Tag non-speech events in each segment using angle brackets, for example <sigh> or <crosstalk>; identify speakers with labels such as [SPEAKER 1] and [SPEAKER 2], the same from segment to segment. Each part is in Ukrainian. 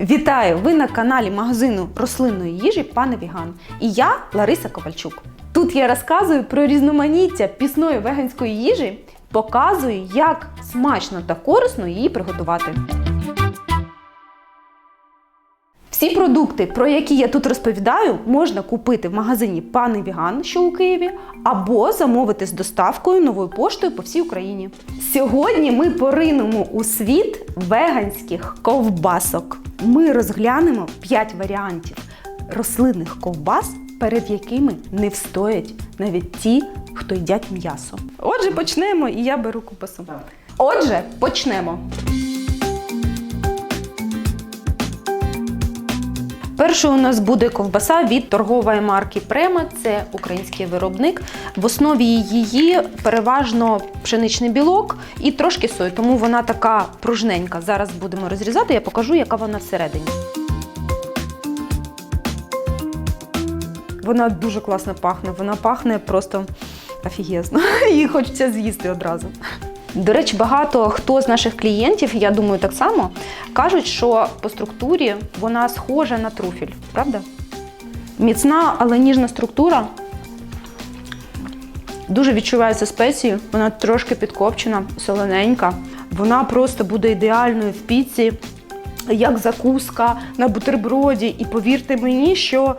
[SPEAKER 1] Вітаю! Ви на каналі магазину рослинної їжі Пане Віган. І я Лариса Ковальчук. Тут я розказую про різноманіття пісної веганської їжі, показую, як смачно та корисно її приготувати. Всі продукти, про які я тут розповідаю, можна купити в магазині Пане Віган, що у Києві, або замовити з доставкою новою поштою по всій Україні. Сьогодні ми поринемо у світ веганських ковбасок. Ми розглянемо 5 варіантів рослинних ковбас, перед якими не встоять навіть ті, хто їдять м'ясо. Отже, почнемо, і я беру купасу. Отже, почнемо. Першою у нас буде ковбаса від торгової марки Према. Це український виробник. В основі її переважно пшеничний білок і трошки сої, тому вона така пружненька. Зараз будемо розрізати, я покажу, яка вона всередині. Вона дуже класно пахне. Вона пахне просто офігезно. <laughs> Її хочеться з'їсти одразу. До речі, багато хто з наших клієнтів, я думаю, так само, кажуть, що по структурі вона схожа на труфіль, правда? Міцна, але ніжна структура. Дуже відчувається спеції, вона трошки підкопчена, солоненька. Вона просто буде ідеальною в піці, як закуска на бутерброді. І повірте мені, що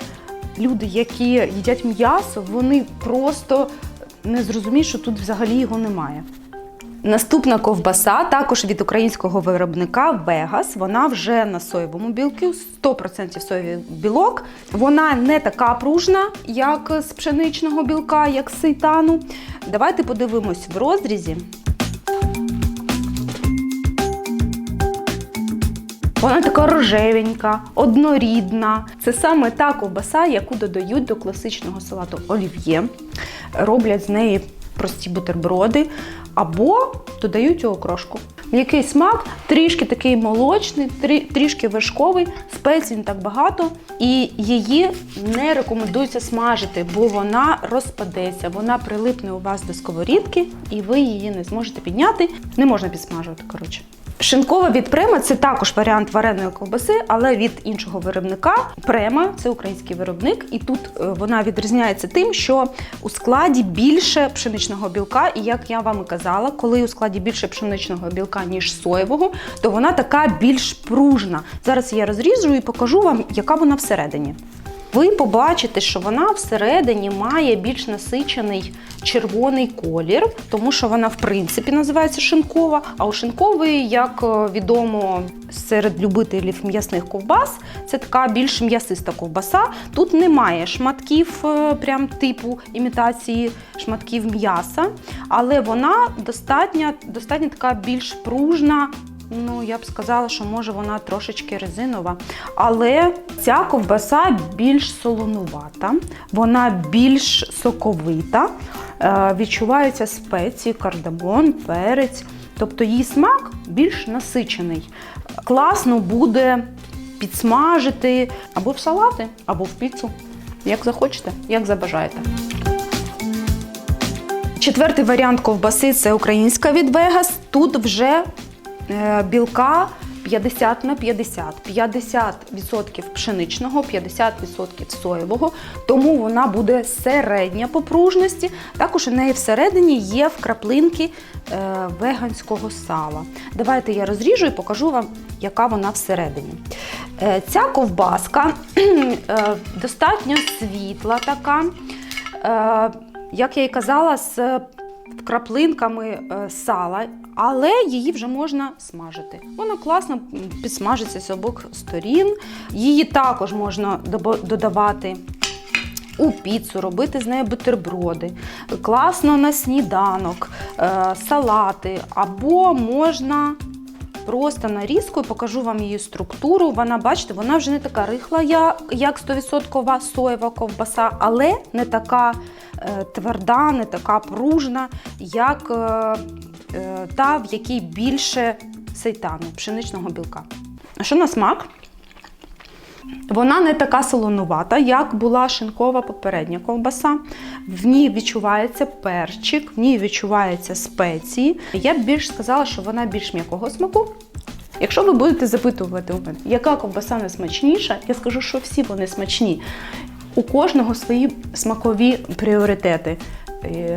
[SPEAKER 1] люди, які їдять м'ясо, вони просто не зрозуміють, що тут взагалі його немає. Наступна ковбаса також від українського виробника Вегас. Вона вже на соєвому білку, 100% соєвий білок. Вона не така пружна, як з пшеничного білка, як з сейтану. Давайте подивимось в розрізі. Вона така рожевенька, однорідна. Це саме та ковбаса, яку додають до класичного салату олів'є. Роблять з неї прості бутерброди або додають його окрошку. М'який смак, трішки такий молочний, трі- трішки вершковий, спецій не так багато. І її не рекомендується смажити, бо вона розпадеться, вона прилипне у вас до сковорідки, і ви її не зможете підняти. Не можна підсмажувати, коротше. Шинкова від Према це також варіант вареної ковбаси, але від іншого виробника. Према це український виробник, і тут е, вона відрізняється тим, що у складі більше пшеничного білка. І як я вам і казала, коли у складі більше пшеничного білка, ніж соєвого, то вона така більш пружна. Зараз я розріжу і покажу вам, яка вона всередині. Ви побачите, що вона всередині має більш насичений червоний колір, тому що вона в принципі називається шинкова. А у шинкової, як е, відомо серед любителів м'ясних ковбас, це така більш м'ясиста ковбаса. Тут немає шматків, е, прям типу імітації шматків м'яса, але вона достатньо, достатньо така більш пружна. Ну, я б сказала, що може вона трошечки резинова. Але ця ковбаса більш солонувата, вона більш соковита, е, відчуваються спеції, кардамон, перець. Тобто її смак більш насичений. Класно буде підсмажити або в салати, або в піцу. Як захочете, як забажаєте. Четвертий варіант ковбаси це українська від Вегас. Тут вже білка 50 на 50. 50% пшеничного, 50% соєвого, тому вона буде середня по пружності. Також у неї всередині є вкраплинки е, веганського сала. Давайте я розріжу і покажу вам, яка вона всередині. Е, ця ковбаска <clears throat> е, достатньо світла така. Е, як я і казала, з краплинками е, сала, але її вже можна смажити. Вона класно підсмажиться з обох сторін. Її також можна додавати у піцу, робити з нею бутерброди, класно на сніданок, е, салати, або можна просто нарізкою, покажу вам її структуру. Вона, бачите, вона вже не така рихла, як, як 100% соєва ковбаса, але не така тверда, не така пружна, як е, е, та, в якій більше сейтану, пшеничного білка. А що на смак? Вона не така солонувата, як була шинкова попередня ковбаса. В ній відчувається перчик, в ній відчуваються спеції. Я б більш сказала, що вона більш м'якого смаку. Якщо ви будете запитувати у мене, яка ковбаса найсмачніша, я скажу, що всі вони смачні. У кожного свої смакові пріоритети.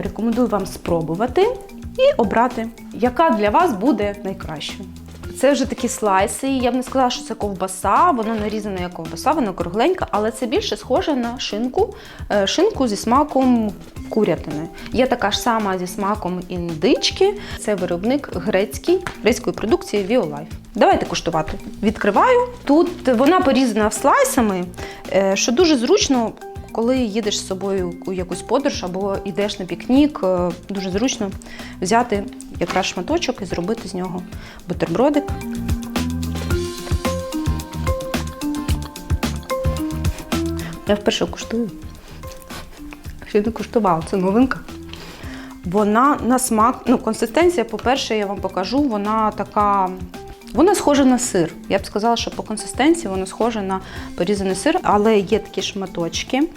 [SPEAKER 1] Рекомендую вам спробувати і обрати, яка для вас буде найкращою. Це вже такі слайси. Я б не сказала, що це ковбаса, воно нарізане як ковбаса, воно кругленька, але це більше схоже на шинку, е, шинку зі смаком курятини. Є така ж сама зі смаком індички. Це виробник грецький, грецької продукції Violife. Давайте куштувати. Відкриваю. Тут вона порізана слайсами, е, що дуже зручно. Коли їдеш з собою у якусь подорож або йдеш на пікнік, е, дуже зручно взяти якраз шматочок і зробити з нього бутербродик. Я вперше куштую. Ще не куштувала, це новинка. Вона на смак, ну, консистенція, по-перше, я вам покажу, вона така. Вона схожа на сир. Я б сказала, що по консистенції вона схожа на порізаний сир, але є такі шматочки.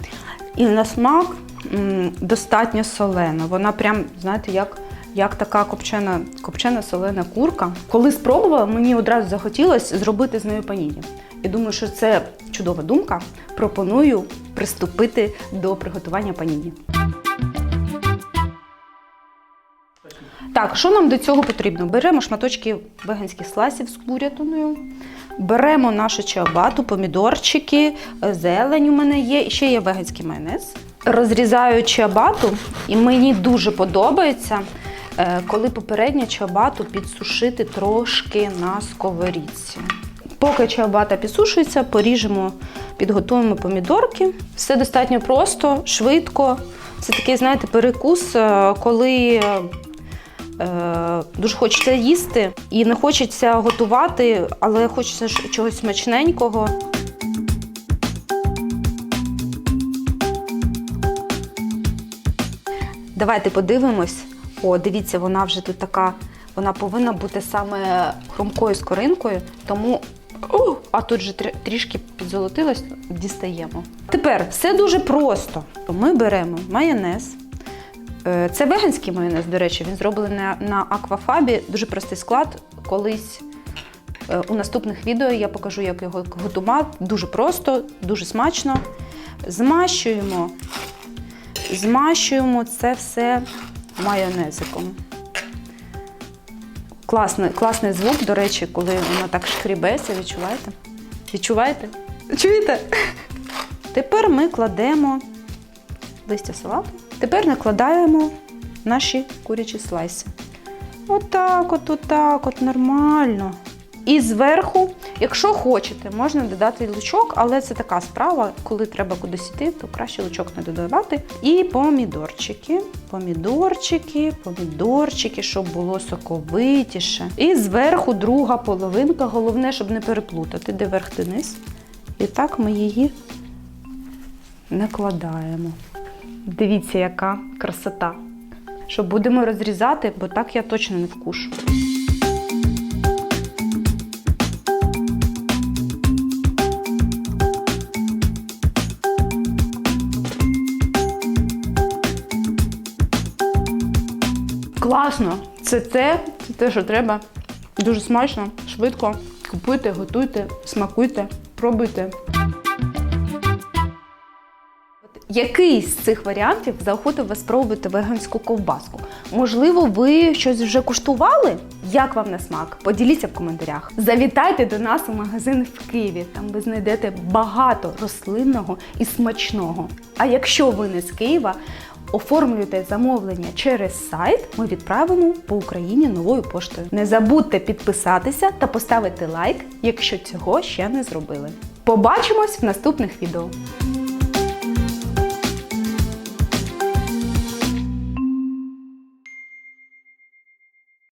[SPEAKER 1] І на смак достатньо солена. Вона прям, знаєте, як, як така копчена, копчена солена курка. Коли спробувала, мені одразу захотілося зробити з нею паніні. Я думаю, що це чудова думка. Пропоную приступити до приготування паніні. Так, що нам до цього потрібно? Беремо шматочки веганських слайсів з курятиною, беремо нашу чиабату, помідорчики, е, зелень у мене є, і ще є веганський майонез. Розрізаю чиабату, і мені дуже подобається, коли попередню чиабату підсушити трошки на сковорідці. Поки чиабата підсушується, поріжемо, підготуємо помідорки. Все достатньо просто, швидко. Це такий, знаєте, перекус, е, коли е, дуже хочеться їсти і не хочеться готувати, але хочеться чогось смачненького. Давайте подивимось. О, дивіться, вона вже тут така. Вона повинна бути саме хрумкою з коринкою, тому. О, а тут же трішки підзолотилось, дістаємо. Тепер все дуже просто. Ми беремо майонез. Е, Це веганський майонез, до речі, він зроблений на, на аквафабі. Дуже простий склад. Колись е, у наступних відео я покажу, як його готувати. Дуже просто, дуже смачно. Змащуємо, змащуємо це все майонезиком. Класний, класний звук, до речі, коли воно так шкрібеться, відчуваєте? Відчуваєте? Чуєте? Тепер ми кладемо листя салату. Тепер накладаємо наші курячі слайси. Отак, от, отак, от, нормально. І зверху, якщо хочете, можна додати лучок, але це така справа, коли треба кудись йти, то краще лучок не додавати. І помідорчики, помідорчики, помідорчики, щоб було соковитіше. І зверху друга половинка, головне, щоб не переплутати, де верх, де низ. І так ми її накладаємо. Дивіться, яка красота. Що будемо розрізати, бо так я точно не вкушу. Класно! Це те, це те, що треба. Дуже смачно, швидко. Купуйте, готуйте, смакуйте, пробуйте. Який з цих варіантів заохотив вас спробувати веганську ковбаску? Можливо, ви щось вже куштували? Як вам на смак? Поділіться в коментарях. Завітайте до нас у магазин в Києві. Там ви знайдете багато рослинного і смачного. А якщо ви не з Києва, оформлюйте замовлення через сайт. Ми відправимо по Україні новою поштою. Не забудьте підписатися та поставити лайк, якщо цього ще не зробили. Побачимось в наступних відео.